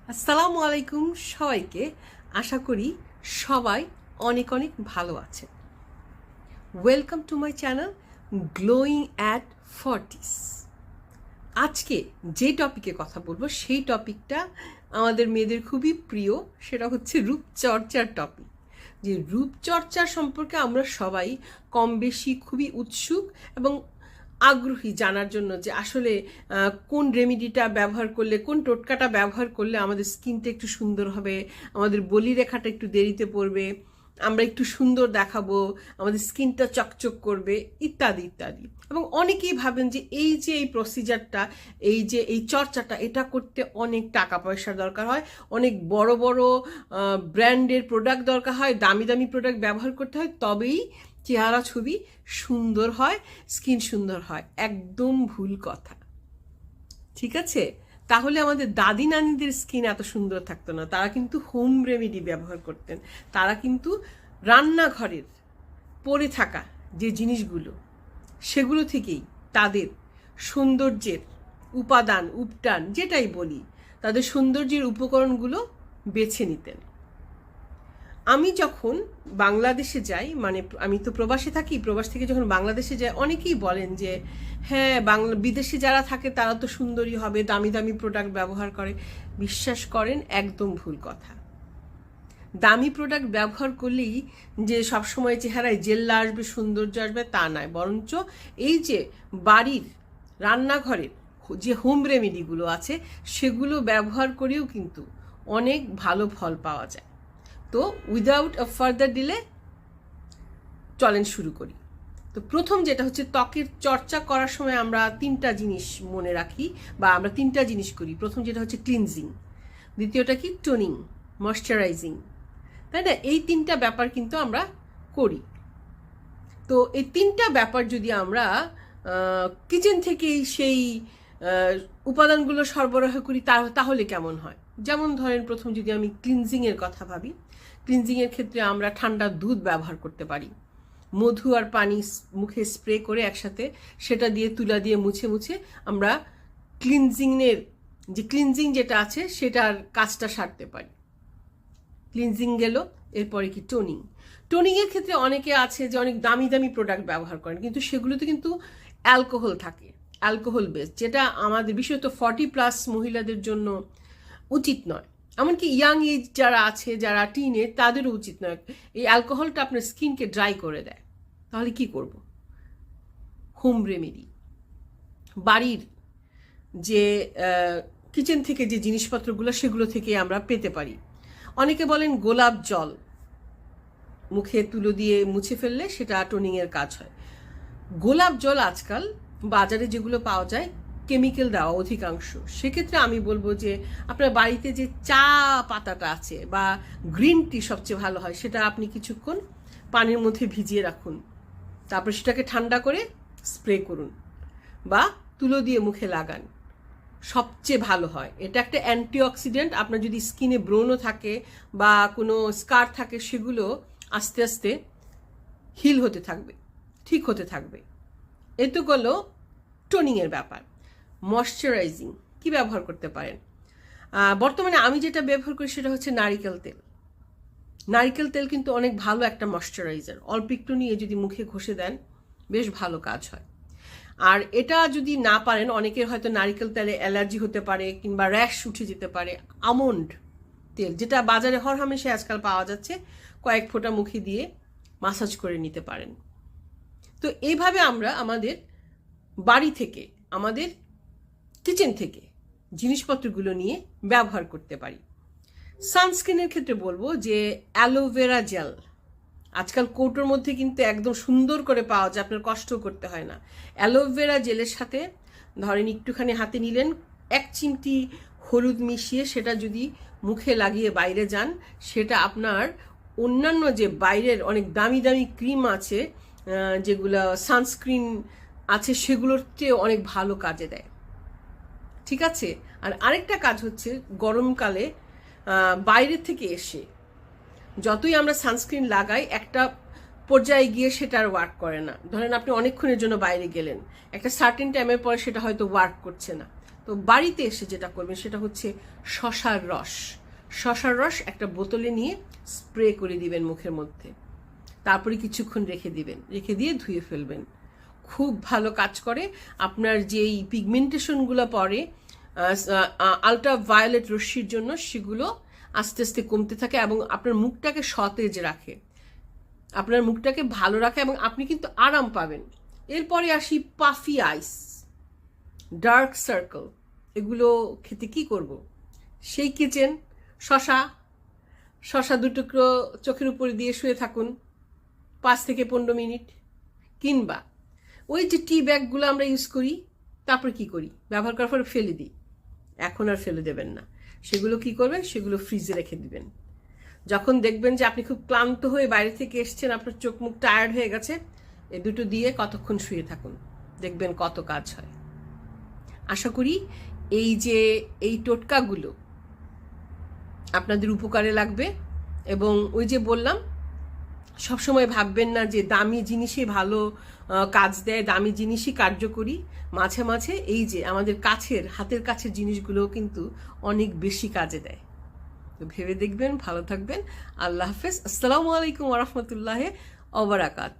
আসসালামু আলাইকুম সবাইকে আশা করি সবাই অনেক অনেক ভালো আছে welcome to my channel glowing at forties আজকে যে টপিকে কথা বলব, সেই টপিকটা আমাদের মেয়েদের খুবই প্রিয়, সেটা হচ্ছে রূপচর্চার টপিক যে রূপচর্চা সম্পর্কে আমরা সবাই কম বেশি খুবই উৎসুক এবং আগ্রহী জানার জন্য যে আসলে কোন রেমিডিটা ব্যবহার করলে, কোন টোটকাটা ব্যবহার করলে আমাদের স্কিনটা একটু সুন্দর হবে, আমাদের বলি রেখাটা একটু দেরিতে পড়বে, আমরা একটু সুন্দর দেখাবো, আমাদের স্কিনটা চকচক করবে, ইত্যাদি ইত্যাদি। এবং অনেকেই ভাবেন যে এই যে এই প্রসিজারটা এই যে এই চর্চাটা, এটা করতে অনেক টাকা পয়সার দরকার হয়, অনেক বড় বড় ব্র্যান্ডের প্রোডাক্ট দরকার হয়, দামি দামি প্রোডাক্ট ব্যবহার করতে হয়, তবেই চেহারা ছবি সুন্দর হয়, স্কিন সুন্দর হয়, একদম ভুল কথা। ঠিক আছে? তাহলে আমাদের দাদি নানিদের স্কিন এত সুন্দর থাকতো না। তারা কিন্তু হোম রেমেডি ব্যবহার করতেন। তারা কিন্তু রান্নাঘরের পড়ে থাকা যে জিনিসগুলো, সেগুলো থেকেই তাদের সৌন্দর্যের উপাদান, উপটান, যেটাই বলি, তাদের সৌন্দর্যের উপকরণগুলো বেছে নিতেন। আমি যখন বাংলাদেশে যাই মানে আমি তো প্রবাসে থাকি, প্রবাস থেকে যখন বাংলাদেশে যাই, অনেকেই বলেন যে হ্যাঁ বাংলা, বিদেশে যারা থাকে তারা তো সুন্দরী হবে, দামি দামি প্রোডাক্ট ব্যবহার করে। বিশ্বাস করেন, একদম ভুল কথা। দামি প্রোডাক্ট ব্যবহার করলেই যে সবসময় চেহারায় জেল্লা আসবে, সৌন্দর্য আসবে, তা নয়। বরঞ্চ এই যে বাড়ির, রান্নাঘরের যে হোম রেমেডিগুলো আছে, সেগুলো ব্যবহার করেও কিন্তু অনেক ভালো ফল পাওয়া যায়। তো উইদাউট ফার্দার ডিলে চলেন শুরু করি। তো প্রথম যেটা হচ্ছে, ত্বকের চর্চা করার সময় আমরা তিনটা জিনিস মনে রাখি বা আমরা তিনটা জিনিস করি। প্রথম যেটা হচ্ছে ক্লিনজিং দ্বিতীয়টা কি টোনিং ময়শ্চারাইজিং তাই না? এই তিনটা ব্যাপার কিন্তু আমরা করি। তো এই তিনটা ব্যাপার যদি আমরা কিচেন থেকেই সেই উপাদানগুলো সরবরাহ করি তাহলে কেমন হয়? যেমন ধরেন প্রথম যদি আমি ক্লিনজিংয়ের কথা ভাবি ক্লিনজিংয়ের ক্ষেত্রে আমরা ঠান্ডা দুধ ব্যবহার করতে পারি। মধু আর পানি মুখে স্প্রে করে একসাথে সেটা দিয়ে তুলা দিয়ে মুছে মুছে আমরা ক্লিনজিংয়ের যে ক্লিনজিং যেটা আছে সেটার কাজটা সারতে পারি। ক্লিনজিং গেল, এরপরে কি টোনিং টোনিংয়ের ক্ষেত্রে অনেকে আছে যে অনেক দামি দামি প্রোডাক্ট ব্যবহার করেন, কিন্তু সেগুলোতে কিন্তু অ্যালকোহল থাকে অ্যালকোহল বেস যেটা আমাদের বিশেষত ফর্টি প্লাস মহিলাদের জন্য উচিত নয়। এমনকি ইয়াং এজ যারা আছে, যারা টিন তাদেরও উচিত নয়। এই অ্যালকোহলটা আপনার স্কিনকে ড্রাই করে দেয়। তাহলে কি করব? হোম রেমেডি বাড়ির যে কিচেন থেকে যে জিনিসপত্রগুলো, সেগুলো থেকে আমরা পেতে পারি। অনেকে বলেন গোলাপ জল। মুখে তুলো দিয়ে মুছে ফেললে সেটা টোনিংয়ের কাজ হয়। গোলাপ জল আজকাল বাজারে যেগুলো পাওয়া যায় কেমিক্যাল দেওয়া অধিকাংশ। সেক্ষেত্রে আমি বলব যে আপনার বাড়িতে যে চা পাতাটা আছে বা গ্রিন টি সবচেয়ে ভালো হয়, সেটা আপনি কিছুক্ষণ পানির মধ্যে ভিজিয়ে রাখুন। তারপর সেটাকে ঠান্ডা করে স্প্রে করুন বা তুলো দিয়ে মুখে লাগান। সবচেয়ে ভালো হয়। এটা একটা অ্যান্টিঅক্সিডেন্ট আপনার যদি স্কিনে ব্রণও থাকে বা কোনো স্কার থাকে, সেগুলো আস্তে আস্তে হিল হতে থাকবে, ঠিক হতে থাকবে। এ তো গেলো টোনিংয়ের ব্যাপার। ময়শ্চারাইজিং কি ব্যবহার করতে পারেন? বর্তমানে আমি যেটা ব্যবহার করি সেটা হচ্ছে নারিকেল তেল। নারিকেল তেল কিন্তু অনেক ভালো একটা ময়শ্চারাইজার অল্প একটু নিয়ে যদি মুখে ঘষে দেন, বেশ ভালো কাজ হয়। আর এটা যদি না পারেন, অনেকের হয়তো নারিকেল তেলে অ্যালার্জি হতে পারে কিংবা র্যাশ উঠে যেতে পারে। আমন্ড তেল, যেটা বাজারে হরহামেশে আজকাল পাওয়া যাচ্ছে, কয়েক ফোঁটা মুখে দিয়ে মাসাজ করে নিতে পারেন। তো এইভাবে আমরা আমাদের বাড়ি থেকে, আমাদের কিচেন থেকে জিনিসপত্রগুলো নিয়ে ব্যবহার করতে পারি। সানস্ক্রিনের ক্ষেত্রে বলব যে অ্যালোভেরা জেল। আজকাল কৌটোর মধ্যে কিন্তু একদম সুন্দর করে পাওয়া যায়, আপনার কষ্ট করতে হয় না। অ্যালোভেরা জেলের সাথে ধরেন একটুখানি হাতে নিলেন, এক চিমটি হলুদ মিশিয়ে সেটা যদি মুখে লাগিয়ে বাইরে যান, সেটা আপনার অন্যান্য যে বাইরের অনেক দামি দামি ক্রিম আছে যেগুলো সানস্ক্রিন আছে, সেগুলোর চেয়ে অনেক ভালো কাজে দেয়। ঠিক আছে? আর আরেকটা কাজ হচ্ছে গরমকালে বাইরে থেকে এসে যতই আমরা সানস্ক্রিন লাগাই, একটা পর্যায়ে গিয়ে সেটা আর ওয়ার্ক করে না। ধরেন আপনি অনেকক্ষণের জন্য বাইরে গেলেন, একটা সার্টেন টাইমের পরে সেটা হয়তো ওয়ার্ক করছে না। তো বাড়িতে এসে যেটা করবেন, সেটা হচ্ছে শশার রস। শশার রস একটা বোতলে নিয়ে স্প্রে করে দিবেন মুখের মধ্যে। তারপরে কিছুক্ষণ রেখে দিবেন। রেখে দিয়ে ধুয়ে ফেলবেন। খুব ভালো কাজ করে। আপনার যেই পিগমেন্টেশনগুলো পরে আলট্রা ভায়োলেট রশ্মির জন্য সেগুলো আস্তে আস্তে কমতে থাকে এবং আপনার মুখটাকে সতেজ রাখে। আপনার মুখটাকে ভালো রাখে এবং আপনি কিন্তু আরাম পাবেন। এরপরে আসি পাফি আইস ডার্ক সার্কেল এগুলো খেতে কি করব? সেই কিচেন শশা শশা দুটুকরো চোখের উপরে দিয়ে শুয়ে থাকুন, পাঁচ থেকে পনেরো মিনিট, কিংবা ওই যে টি ব্যাগগুলো আমরা ইউজ করি, তারপর কি করি? ব্যবহার করার পরে ফেলে দিই। এখন আর ফেলে দেবেন না। সেগুলো কি করবেন? সেগুলো ফ্রিজে রেখে দিবেন। যখন দেখবেন যে আপনি খুব ক্লান্ত হয়ে বাইরে থেকে এসছেন, আপনার চোখ মুখ টায়ার্ড হয়ে গেছে, এ দুটো দিয়ে কতক্ষণ শুয়ে থাকুন। দেখবেন কত কাজ হয়। আশা করি এই যে, এই টোটকাগুলো আপনাদের উপকারে লাগবে। এবং ওই যে বললাম সবসময় ভাববেন না যে দামি জিনিসই ভালো কাজ দেয়, দামি জিনিসই কার্যকরী। মাঝে মাঝে এই যে আমাদের কাছের, হাতের কাছের জিনিসগুলোও কিন্তু অনেক বেশি কাজে দেয়। তো ভেবে দেখবেন, ভালো থাকবেন। আল্লাহ হাফেজ। আসসালামু আলাইকুম ওরহমতুল্লাহ অবরাকাত